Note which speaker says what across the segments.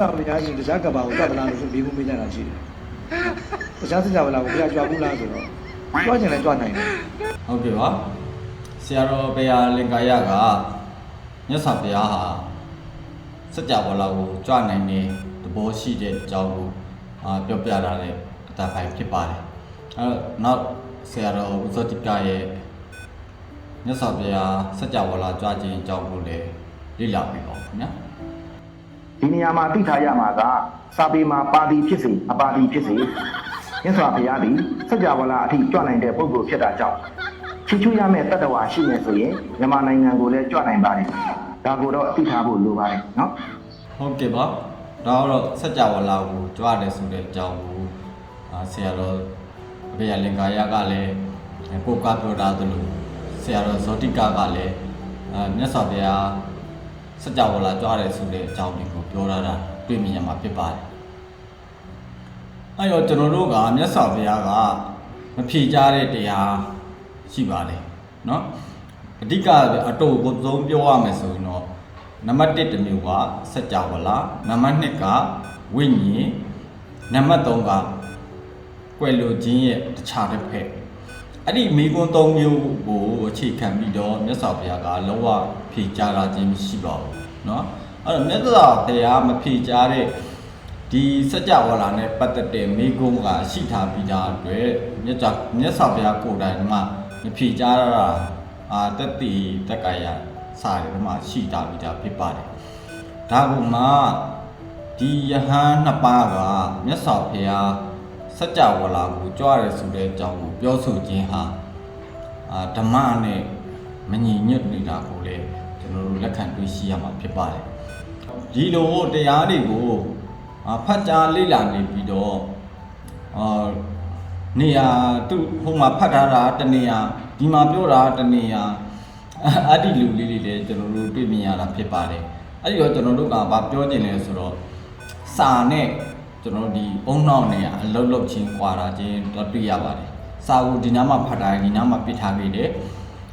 Speaker 1: တာဘုရားရှင်တရားကဘာကိုတတ်သလားလို့ဆိုပြီးမှုမေးကြတာရှိတယ်တရားစကြဝဠာကိုဘုရားကြွားဘူးလားဆိုတော့ကြွားချင်လည်းကြွားနိုင်တယ်
Speaker 2: ဟုတ်ကဲ့ပါဆရာတော်ဘုရားလင်္ကာယကမြတ်စွာဘုရားဟာစัจ java လာကိုကြွနိုင်တဲ့သဘောရှိတဲ့အကြောင်းကိုအာပြောပြထားတဲ့အတာပိုင်းဖြစ်ပါတယ်အဲတော့နောက်ဆရာတော်ဥဇတိကရဲ့မြတ်စွာဘုရားစัจ java လာကြွခြင်းအကြောင်းကိုလည်းလေ့လာပြီးပါဦးခင်ဗျာ
Speaker 3: ဒီနေရာမှာသိထားရမှာကစာပေမှာပါတီဖြစ်စေအပါတီဖြစ်စေမြတ်စွာဘုရားသည်စัจ java လာအထိကြွနိုင်တဲ့ပုဂ္ဂိုလ်ဖြစ်တာကြောင့်ချီချူရမယ့်တတ္တဝါရှိနေဆိုရင်မြန်မာနိုင်ငံကိုလည်းကြွနိုင်ပါတယ်ဒါကိုတော့သိထားဖို့လိုပါတယ်နော်
Speaker 2: ဟုတ်ကဲ့ပါဒါကတော့စัจ java လာကိုကြွတယ်ဆိုတဲ့အကြောင်းကိုအာဆရာတော်ဘုရားလင်္ကာယကလည်းကိုယ်ကပြောထားသလိုဆရာတော်ဇောတိကကလည်းအာမြတ်စွာဘုရား စကြဝဠာကြွားတယ်ဆိုတဲ့အကြောင်းတွေကိုပြောထားတာတွေ့မြင်ရမှာဖြစ်ပါတယ်။အဲတော့ကျွန်တော်တို့ကမြတ်စွာဘုရားကမဖြေကြတဲ့တရားရှိပါတယ်နော်။အဓိကအတုကိုသုံးပြောရမယ်ဆိုရင်တော့နံပါတ်1တမျိုးကစကြဝဠာနံပါတ်2ကဝိညာဉ်နံပါတ်3ကကွယ်လွန်ခြင်းရဲ့တခြားတစ်ဖက် အဲ့ဒီမိကွန်း3မျိုးကိုအခြေခံပြီးတော့မြတ်စွာဘုရားကလောကဖြေကြားတာခြင်းမရှိပါဘူးเนาะအဲ့တော့မြတ်စွာဘုရားမဖြေကြားတဲ့ဒီစัจ java လာနဲ့ပတ်သက်တဲ့မိကွန်းကရှိထားပြီးသားအတွက်မြတ်စွာမြတ်စွာဘုရားကိုယ်တိုင်ကမဖြေကြားတာအာတက်တိတက္ကရာ စာတွေမှာရှိတာပြီးတာဖြစ်ပါတယ်။ဒါကမှဒီယဟန်နှစ်ပါးကမြတ်စွာဘုရား စัจ java လာကိုကြွားတယ်ဆိုတဲ့အကြောင်းကိုပြောဆိုခြင်းဟာအာဓမ္မနဲ့မညီညွတ်နေတာကိုလည်းကျွန်တော်တို့လက်ခံတွေ့ရှိရမှာဖြစ်ပါတယ်။ဒီလိုတရားတွေကိုအာဖတ်ကြားလေ့လာနေပြီးတော့အာနေရာသူဟိုမှာဖတ်ထားတာတနေရာဒီမှာပြောတာတနေရာအဲ့ဒီလူလေးလေးလည်းကျွန်တော်တို့တွေ့မြင်ရတာဖြစ်ပါတယ်အဲ့ဒီတော့ကျွန်တော်တို့ကဘာပြောချင်လဲဆိုတော့စာနဲ့ ကျွန်တော်တို့ဒီအုံနောက်နဲ့အလုတ်လုတ်ချင်းကွာတာချင်းတော့တွေ့ရပါတယ်စာကိုဒီနားမှာဖတ်ထားရင်ဒီနားမှာပြစ်ထားခဲ့တယ်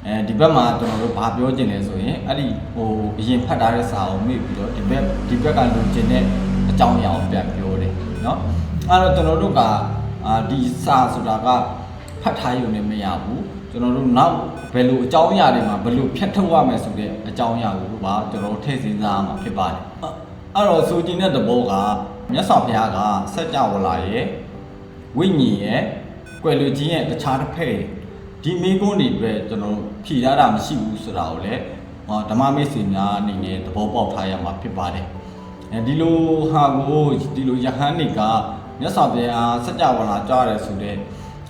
Speaker 2: အဲဒီဘက်မှာကျွန်တော်တို့ဘာပြောချင်လဲဆိုရင်အဲ့ဒီဟိုအရင်ဖတ်ထားတဲ့စာကိုမေ့ပြီးတော့ဒီဘက်ဒီဘက်ကလူချင်းတဲ့အကြောင်းအရာကိုပြန်ပြောတယ်เนาะအဲ့တော့ကျွန်တော်တို့ကအာဒီစာဆိုတာကဖတ်ထားရုံနဲ့မရဘူးကျွန်တော်တို့နောက်ဘယ်လိုအကြောင်းအရာတွေမှာဘယ်လိုဖြတ်ထုတ်ရမယ်ဆိုတဲ့အကြောင်းအရာကိုပါကျွန်တော်တို့ထည့်စဉ်းစားရမှာဖြစ်ပါတယ် အဲ့တော့ဆိုကြည်တဲ့သဘောကမြတ်စွာဘုရားကစัจ java လာရဲ့ဝိညာဉ်ရဲ့ကွယ်လူချင်းရဲ့တခြားတစ်ဖက်ဒီမိကုန်းတွေအတွက်ကျွန်တော်ဖြည်ထားတာမရှိဘူးဆိုတာကိုလည်းဟောဓမ္မမိတ်ဆွေများအနေနဲ့သဘောပေါက်ထားရမှာဖြစ်ပါတယ်အဲဒီလိုဟာကိုဒီလိုယဟန်တွေကမြတ်စွာဘုရားစัจ java လာကြားရတယ်ဆိုတဲ့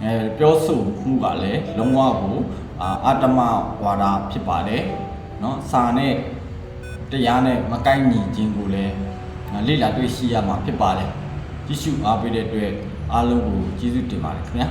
Speaker 2: အဲပြောဆိုမှုကလည်းလုံးဝကိုအာအတ္တမဝါဒဖြစ်ပါတယ်เนาะစာနဲ့ တရားနဲ့မကိုက်ညီခြင်းကိုလည်းလေ့လာတွေ့ရှိရမှာဖြစ်ပါတယ်ကြည့်ရှုအားပေးတဲ့အတွက်အားလုံးကိုကျေးဇူးတင်ပါတယ်ခင်ဗျာ